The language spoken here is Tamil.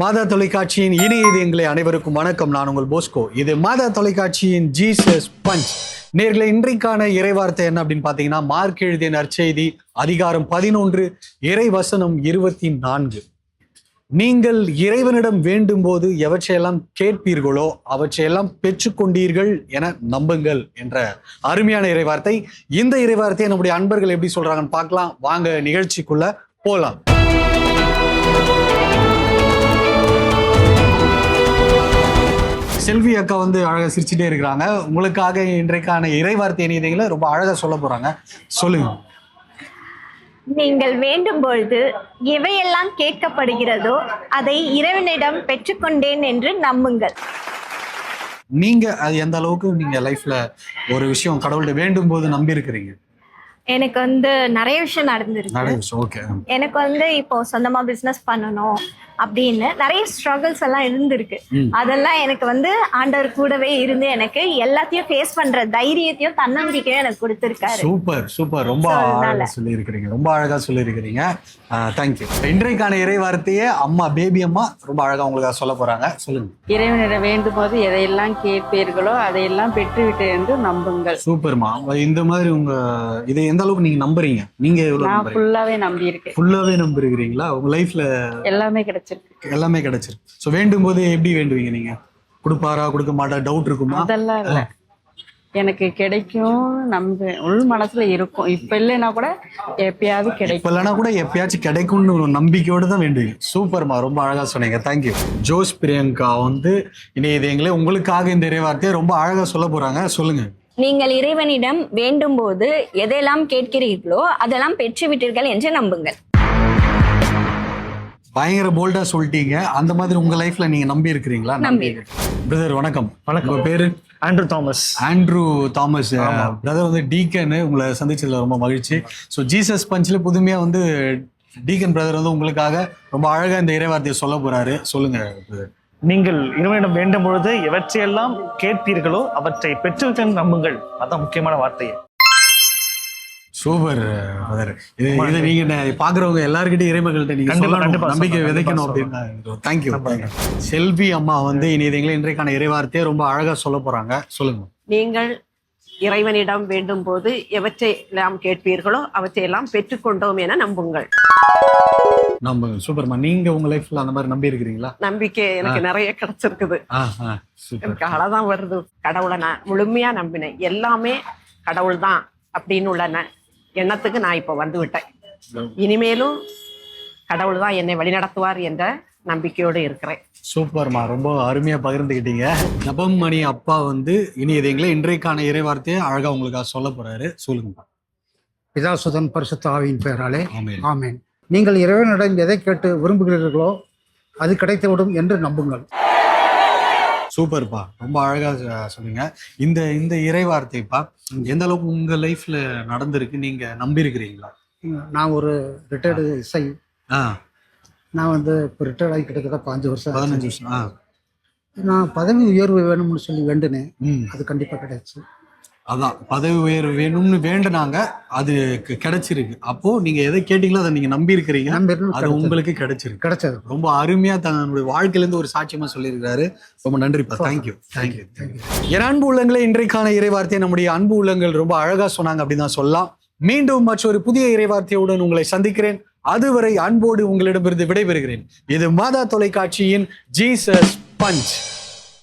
மாதா தொலைக்காட்சியின் இணைய எங்களை அனைவருக்கும் வணக்கம். நான் உங்கள் போஸ்கோ. இது மாதா தொலைக்காட்சியின் ஜீசஸ் பஞ்ச். நேர்களை இன்றைக்கான இறைவார்த்தை என்ன அப்படின்னு பார்த்தீங்கன்னா மார்க் எழுதிய நற்செய்தி அதிகாரம் பதினொன்று இறை வசனம் இருபத்தி நான்கு நீங்கள் இறைவனிடம் வேண்டும் போது எவற்றையெல்லாம் கேட்பீர்களோ அவற்றையெல்லாம் பெற்றுக்கொண்டீர்கள் என நம்புங்கள் என்ற அருமையான இறைவார்த்தை. இந்த இறைவார்த்தையை நம்முடைய அன்பர்கள் எப்படி சொல்றாங்கன்னு பார்க்கலாம். வாங்க நிகழ்ச்சிக்குள்ள போகலாம் செல்வி அக்கா வந்து அழகா சிரிச்சுட்டே இருக்கிறாங்க. உங்களுக்காக இன்றைக்கான இறைவார்த்தை இணையதைகளை ரொம்ப அழகா சொல்ல போறாங்க. சொல்லுங்க. நீங்கள் வேண்டும் பொழுது எவையெல்லாம் கேட்கப்படுகிறதோ அதை இறைவனிடம் பெற்றுக்கொண்டேன் என்று நம்புங்கள். நீங்க அது எந்த அளவுக்கு நீங்க லைஃப்ல ஒரு விஷயம் கடவுள்கிட்ட வேண்டும் போது நம்பி இருக்கிறீங்க எனக்கு வந்து நிறைய விஷயம் நடந்திருக்கு. நிறைய விஷயம் ஓகே. எனக்கு வந்து இப்போ சொந்தமா பிசினஸ் பண்ணணும். அப்படின்னு நிறைய ஸ்ட்ரகிள்ஸ் எல்லாம் இருந்திருக்கு. அதெல்லாம் எனக்கு வந்து ஆண்டவர் கூடவே இருந்து எனக்கு எல்லாத்தையும் ஃபேஸ் பண்ற தைரியத்தையும் தன்னம்பிக்கையும் எனக்கு கொடுத்திருக்காரு. Super super. ரொம்ப. அழகா சொல்லி இருக்கிறீங்க ரொம்ப அழகா சொல்லி இருக்கிறீங்க தேங்க்யூ இன்றைக்கான இறைவார்த்தையே அம்மா பேபி அம்மா ரொம்ப அழகா உங்களுக்கு சொல்ல போறாங்க. சொல்லுங்க. இறைவனிடம் வேண்டும் போது எதையெல்லாம் கேட்பீர்களோ அதையெல்லாம் பெற்றுவிட்டு என்று நம்புங்கள். சூப்பர்மா. இந்த மாதிரி உங்க இதை எந்த அளவுக்கு நீங்க நம்புறீங்க? நீங்க எவ்வளவு ஃபுல்லாவே நம்பி இருக்கேன் ஃபுல்லாவே நம்புறீங்களா உங்க லைஃப்ல எல்லாமே கிடைச்சிருக்கு. எல்லாமே கிடைச்சிருக்கு. ஸோ வேண்டும் போது எப்படி வேண்டுவீங்க நீங்க? கொடுப்பாரா கொடுக்க மாட்டா? டவுட் இருக்குமா? அதெல்லாம் இல்லை. எனக்கு கிடைக்கும் நம்ப உள் மனசுல இருக்கும். இப்ப இல்லைன்னா கூட எப்பயாவது கிடைக்கும். இப்ப இல்லைன்னா கூட எப்பயாச்சும் கிடைக்கும்னு ஒரு நம்பிக்கையோட தான் வேண்டுவீங்க. சூப்பர்மா ரொம்ப அழகா சொன்னீங்க. தேங்க்யூ ஜோஸ் பிரியங்கா வந்து இனி இது எங்களே உங்களுக்காக இந்த இறைவார்த்தையை ரொம்ப அழகா சொல்ல போறாங்க. சொல்லுங்க. நீங்கள் இறைவனிடம் வேண்டும் போது எதையெல்லாம் கேட்கிறீர்களோ அதெல்லாம் பெற்றுவிட்டீர்கள் என்று நம்புங்கள். பயங்கர போல்டா சொல்லிட்டீங்க. அந்த மாதிரி உங்க லைஃப்ல நீங்க நம்பி இருக்கிறீங்களா? நம்பி பிரதர் வணக்கம். வணக்கம். உங்க பேரு? Andrew Thomas Andrew Thomas brother வந்து டீக்கன் உங்களை சந்திச்சதுல ரொம்ப மகிழ்ச்சி. ஸோ ஜீசஸ் பஞ்சில் புதுமையா வந்து டீக்கன் பிரதர் வந்து உங்களுக்காக ரொம்ப அழகா இந்த இறைவார்த்தையை சொல்ல போறாரு. சொல்லுங்க. நீங்கள் இறைவனிடம் வேண்டும் பொழுது எவற்றையெல்லாம் கேட்பீர்களோ அவற்றை பெற்றுவிட்டு நம்புங்கள். அதான் முக்கியமான வார்த்தை சூப்பர் பிரதர் இது இது நீங்க ந- பாக்குறவங்க எல்லார்கிட்டயும் இறைமகள்கிட்ட நீங்க கண்டிப்பா, சொல்லணும். கண்டிப்பா நம்பிக்கை விதைக்கணும் அப்படின்னு தேங்க்யூ செல்வி அம்மா வந்து இனி இதுங்களை இன்றைக்கான இறைவார்த்தையை ரொம்ப அழகா சொல்ல போறாங்க. சொல்லுங்க. நீங்கள் இறைவனிடம் வேண்டும் போது எவற்றை எல்லாம் கேட்பீர்களோ அவற்றையெல்லாம் பெற்றுக்கொண்டோம் என நம்புங்கள். நம்ம சூப்பர்மா. நீங்க உங்க லைஃப்ல அந்த மாதிரி நம்பி இருக்கிறீங்களா? நம்பிக்கை எனக்கு நிறைய கிடைச்சிருக்குது. எனக்கு அழதான் வருது. கடவுளை நான் முழுமையா நம்பினேன். எல்லாமே கடவுள் தான் அப்படின்னு உள்ள ந- எண்ணத்துக்கு நான் இப்போ வந்து விட்டேன்? இனிமேலும் கடவுள் தான் என்னை வழிநடத்துவார் என்ற நம்பிக்கையோடு இருக்கிறேன். சூப்பர்மா. ரொம்ப அருமையா பகிர்ந்துக்கிட்டீங்க ஜபம் மணி அப்பா வந்து இனி இதுங்களை இன்றைக்கான இறைவார்த்தையை அழகா உங்களுக்காக சொல்ல போறாரு. சொல்லுங்க பிதாசுதன் பரிசுத்த ஆவியின் பெயராலே. ஆமென். ஆமென். நீங்கள் இறைவனிடம் எதை கேட்டு விரும்புகிறீர்களோ அது கிடைத்துவிடும் என்று நம்புங்கள். சூப்பர்ப்பா ரொம்ப அழகா சொ- சொன்னீங்க. இந்த இந்த இறைவார்த்தைப்பா எந்த அளவுக்கு உங்க லைஃப்ல நடந்திருக்கு? நீங்க நம்பி இருக்கிறீங்களா நான் ஒரு ரிட்டையர்டு இசை. நான் வந்து இப்போ ரிட்டையர்ட் ஆகி கிட்டத்தட்ட பாஞ்சு வருஷம். பதினஞ்சு வருஷம் நான் பதவி உயர்வு வேணும்னு சொல்லி வேண்டுனேன். ம். அது கண்டிப்பாக கிடைச்சு. அதான் பதவி உயர்வு வேணும்னு வேண்டுனாங்க அது கிடைச்சிருக்கு. அப்போ நீங்க எதை கேட்டீங்களோ அதை நீங்க நம்பி இருக்கிறீங்க அது. உங்களுக்கு கிடைச்சிருக்கு. கிடைச்சது. ரொம்ப அருமையா தன்னுடைய வாழ்க்கையில இருந்து ஒரு சாட்சியமா சொல்லியிருக்காரு ரொம்ப நன்றிப்பா தேங்க்யூ தேங்க்யூ என் அன்பு உள்ளங்களே இன்றைக்கான இறைவார்த்தையை நம்முடைய அன்பு உள்ளங்கள் ரொம்ப அழகா சொன்னாங்க அப்படின்னு தான் சொல்லலாம். மீண்டும் மற்றொரு புதிய இறைவார்த்தையுடன் உங்களை சந்திக்கிறேன். அதுவரை அன்போடு உங்களிடமிருந்து விடைபெறுகிறேன். இது மாதா தொலைக்காட்சியின் ஜீசஸ் பஞ்ச்.